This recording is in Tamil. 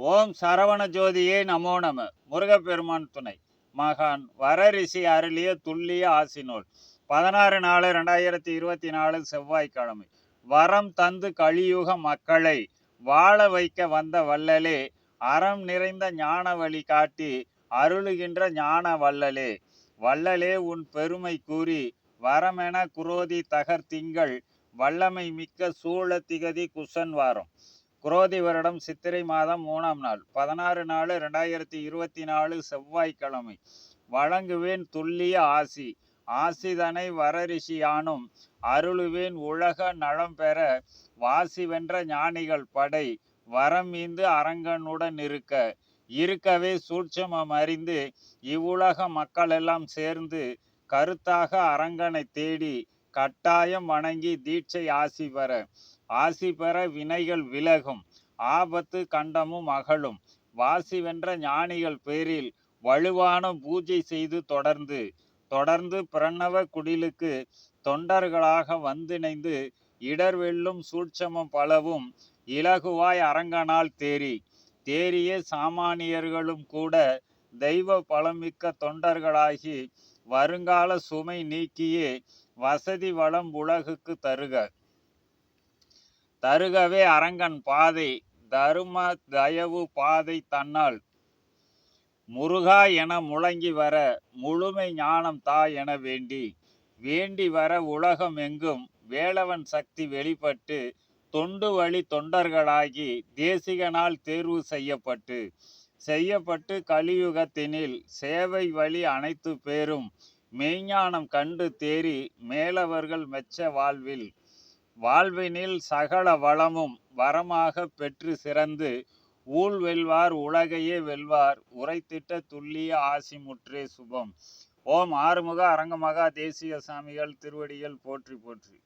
ஓம் சரவண ஜோதியே நமோ நம. முருகப்பெருமான் துணை. மகான் வரரிசி அருளிய துல்லிய ஆசினோல் பதினாறு நாலு ரெண்டாயிரத்தி இருபத்தி நாலு செவ்வாய்க்கிழமை. வரம் தந்து கலியுக மக்களை வாழ வைக்க வந்த வள்ளலே அறம் நிறைந்த ஞான வழி காட்டி அருளுகின்ற ஞான வள்ளலே. வள்ளலே உன் பெருமை கூறி வரமென குரோதி தகர் திங்கள் வல்லமை மிக்க சூழ திகதி குசன் வாரம். குரோதி வருடம் சித்திரை மாதம் மூணாம் நாள். பதினாறு நாலு ரெண்டாயிரத்தி இருபத்தி நாலு செவ்வாய்க்கிழமை. வழங்குவேன் துல்லிய ஆசி. ஆசிதனை வரரிஷியானும் அருளுவேன் உலக நலம் பெற. வாசி வென்ற ஞானிகள் படை. வரம் மீந்து அரங்கனுடன் இருக்க. இருக்கவே சூட்சமம் அறிந்து. இவ்வுலக மக்கள் எல்லாம் சேர்ந்து கருத்தாக அரங்கனை தேடி. கட்டாயம் வணங்கி தீட்சை ஆசி பெற. ஆசி பெற வினைகள் விலகும். ஆபத்து கண்டமும் அகலும். வாசி வென்ற ஞானிகள் பேரில் வலுவான பூஜை செய்து தொடர்ந்து. தொடர்ந்து பிரணவ குடிலுக்கு தொண்டர்களாக வந்திணைந்து இடர் வெல்லும் சூட்சமம் பலவும் இலகுவாய் அரங்கனால் தேறி. தேறிய சாமானியர்களும் கூட தெய்வ பலமிக்க தொண்டர்களாகி வருங்கால சுமை நீக்கியே வசதி வளம் உலகுக்கு தருக. தருகவே அரங்கன் பாதை தரும தயவு பாதை தன்னால். முருகா என முழங்கி வர முழுமை ஞானம் தா என வேண்டி வேண்டி வர உலகம் எங்கும் வேலவன் சக்தி வெளிப்பட்டு தொண்டு வழி தொண்டர்களாகி தேசிகனால் தேர்வு செய்யப்பட்டு செய்யப்பட்டு கலியுகத்தினில் சேவை வழி அனைத்து பேரும் மெய்ஞானம் கண்டு தேறி மேலவர்கள் மெச்ச வாழ்வில் வாழ்வினில் சகல வளமும் வரமாக பெற்று சிறந்து ஊழ் வெல்வார் உலகையே வெல்வார் உரைத்திட்ட துல்லிய ஆசி முற்றே சுபம். ஓம் ஆறுமுக அரங்கமகா தேசிய சாமிகள் திருவடிகள் போற்றி போற்றி.